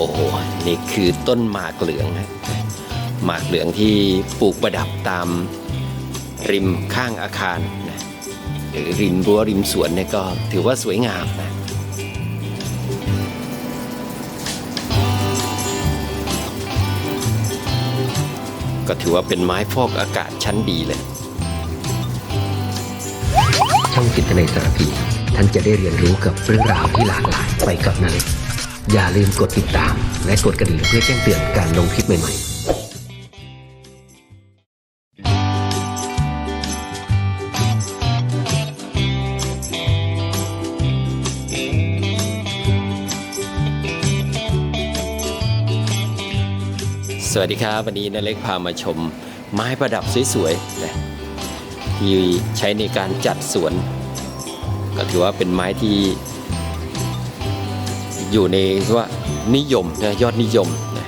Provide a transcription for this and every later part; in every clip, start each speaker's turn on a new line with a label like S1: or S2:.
S1: อ้โหนี่คือต้นหมากเหลืองฮะหมากเหลืองที่ปลูกประดับตามริมข้างอาคารนะหรือริมรั้วริมสวนเนี่ยก็ถือว่าสวยงามนะก็ถือว่าเป็นไม้ฟอกอากาศชั้นดีเลย
S2: ช่องจิตในสารพีท่านจะได้เรียนรู้กับเรื่องราวที่หลากหลายไปกับนาเล็ก อย่าลืมกดติดตาม และกดกระดิ่งเพื่อแจ้งเตือนการลงคลิปใหม่ๆ
S1: สวัสดีครับ วันนี้นาเล็กพามาชมไม้ประดับสวยๆนะที่ใช้ในการจัดสวน ก็ถือว่าเป็นไม้ที่ อยู่ในว่านิยมนะยอดนิยมนะ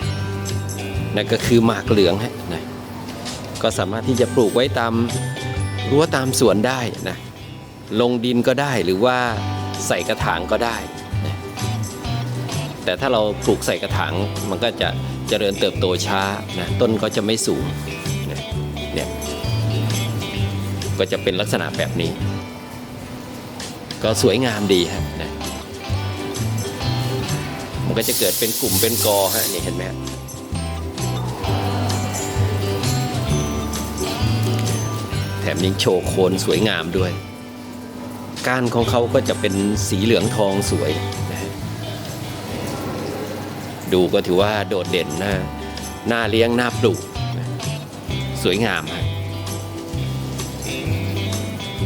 S1: นั่นก็คือหมากเหลืองฮะนะก็สามารถที่จะปลูกไว้ตามรั้วตามสวนได้นะลงดินก็ได้หรือว่าใส่กระถางก็ได้นะแต่ถ้าเราปลูกใส่กระถางมันก็จะเจริญเติบโตช้านะต้นก็จะไม่สูงนะเนี่ยก็จะเป็นลักษณะแบบนี้ ก็สวยงามดีฮะนะ มันก็จะเกิดเป็นกลุ่มเป็นกอฮะนี่เห็นไหมฮะแถมยังโชว์โคนสวยงามด้วย ก้านของเขาก็จะเป็นสีเหลืองทองสวย ดูก็ถือว่าโดดเด่นน่าน่าเลี้ยงหน่าปลูก สวยงามฮะ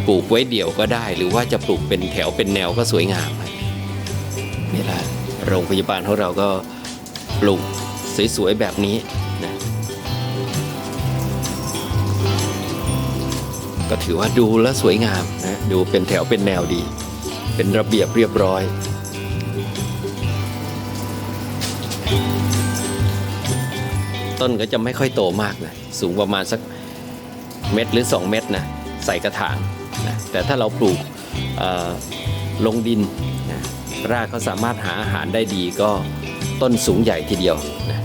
S1: ปลูกไว้เดี่ยวก็ได้ หรือว่าจะปลูกเป็นแถวเป็นแนวก็สวยงามฮะนี่แหละ โรงพยาบาลของเราก็ปลูกสวยๆแบบนี้นะก็ถือว่าดูแลสวยงามนะดูเป็นแถวเป็นแนวดี เป็นระเบียบเรียบร้อย ต้นก็จะไม่ค่อยโตมากนะสูงประมาณสักเม็ดหรือ 2 เม็ดนะใส่กระถางนะแต่ถ้าเราปลูกลงดินนะ รากเขาสามารถหาอาหารได้ดีก็ต้นสูงใหญ่ทีเดียวนะ